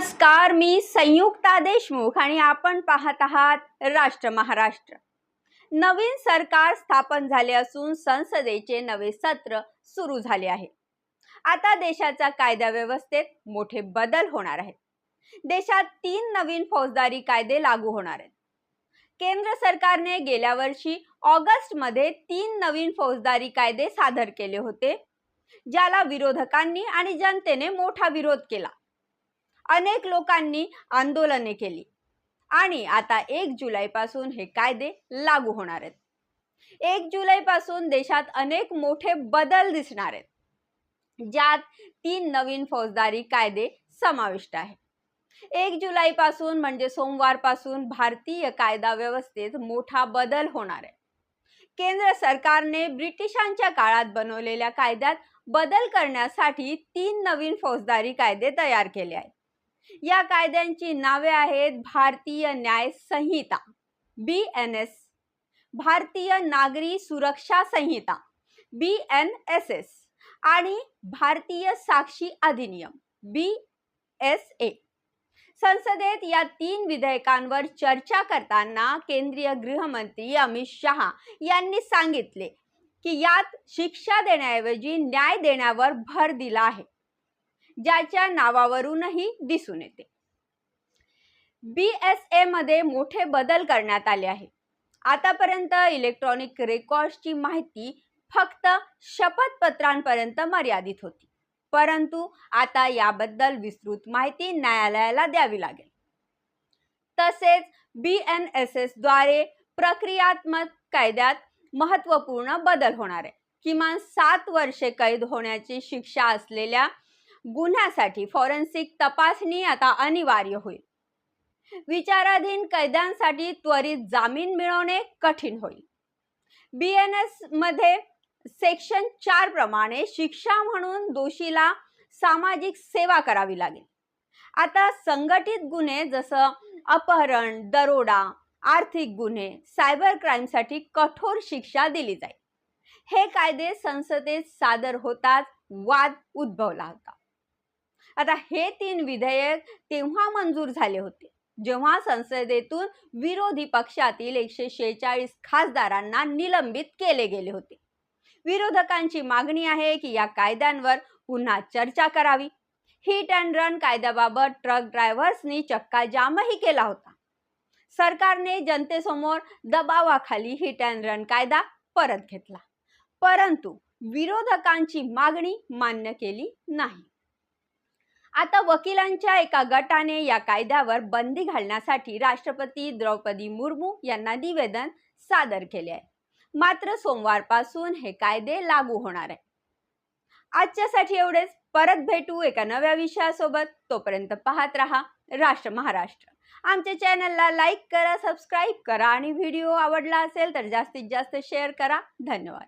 नमस्कार मी संयुक्ता देशमुख आणि आपण पाहत आहात राष्ट्र महाराष्ट्र. नवीन सरकार स्थापन झाले असून संसदेचे नवे सत्र सुरू झाले आहे. आता देशाच्या कायदा व्यवस्थेत मोठे बदल होणार आहेत. देशात तीन नवीन फौजदारी कायदे लागू होणार आहेत. केंद्र सरकारने गेल्या वर्षी ऑगस्टमध्ये तीन नवीन फौजदारी कायदे सादर केले होते ज्याला विरोधकांनी आणि जनतेने मोठा विरोध केला. अनेक लोकांनी आंदोलने केली. आणि आता एक जुलैपासून हे कायदे लागू होणार आहेत. एक जुलैपासून देशात अनेक मोठे बदल दिसणार आहेत. ज्यात तीन नवीन फौजदारी कायदे समाविष्ट आहेत. एक जुलैपासून म्हणजे सोमवारपासून भारतीय कायदा व्यवस्थेत मोठा बदल होणार आहे. केंद्र सरकारने ब्रिटिशांच्या काळात बनवलेल्या कायद्यात बदल करण्यासाठी तीन नवीन फौजदारी कायदे तयार केले आहेत. या कायद्यांची नावे आहेत भारतीय न्याय संहिता बी एन एस भारतीय नागरी सुरक्षा संहिता बी एन एस एस आणि भारतीय साक्षी अधिनियम बी एस ए संसदेत या तीन विधेयकांवर चर्चा करताना केंद्रीय गृहमंत्री अमित शहा यांनी सांगितले की यात शिक्षा देण्याऐवजी न्याय देण्यावर भर दिला आहे. ज्याच्या नावावरूनही दिसून येते. बी एसमध्ये मोठे बदल करण्यात आले आहे आतापर्यंत इलेक्ट्रॉनिक रेकॉर्ड्सची माहिती फक्त शपथपत्रांपर्यंत मर्यादित होती. परंतु आता याबद्दल विस्तृत माहिती न्यायालयाला द्यावी लागेल. तसेच बी एन एस एसद्वारे प्रक्रियात्मक कायद्यात महत्त्वपूर्ण बदल होणार आहे किमान सात वर्षे कैद होण्याची शिक्षा असलेल्या गुन्ह्यासाठी फॉरेन्सिक तपासणी आता अनिवार्य होईल. विचाराधीन कैद्यांसाठी त्वरित जामीन मिळवणे कठीण होईल. बी एन एसमध्ये सेक्शन चार प्रमाणे शिक्षा म्हणून दोषीला सामाजिक सेवा करावी लागेल. आता संघटित गुन्हे जसं अपहरण दरोडा आर्थिक गुन्हे सायबर क्राईमसाठी कठोर शिक्षा दिली जाईल. हे कायदे संसदेत सादर होताच वाद उद्भवला होता. आता हे तीन विधेयक तेव्हा मंजूर झाले होते. जेव्हा संसदेतून विरोधी पक्षातील एकशे शेहेचाळीस खासदारांना निलंबित केले गेले होते. विरोधकांची मागणी आहे की या कायद्यांवर पुन्हा चर्चा करावी. हिट अँड रन कायद्याबाबत ट्रक ड्रायव्हर्सनी चक्का जामही केला होता. सरकारने जनतेसमोर दबावाखाली हिट अँड रन कायदा परत घेतला. परंतु विरोधकांची मागणी मान्य केली नाही. आता वकिलांच्या एका गटाने या कायद्यावर बंदी घालण्यासाठी राष्ट्रपती द्रौपदी मुर्मू यांना निवेदन सादर केले आहे. मात्र सोमवारपासून हे कायदे लागू होणार आहे आजच्यासाठी एवढेच. परत भेटू एका नव्या विषयासोबत. तोपर्यंत पाहत राहा राष्ट्र महाराष्ट्र. आमच्या चॅनलला लाईक करा सबस्क्राईब करा आणि व्हिडिओ आवडला असेल तर जास्तीत जास्त शेअर करा. धन्यवाद.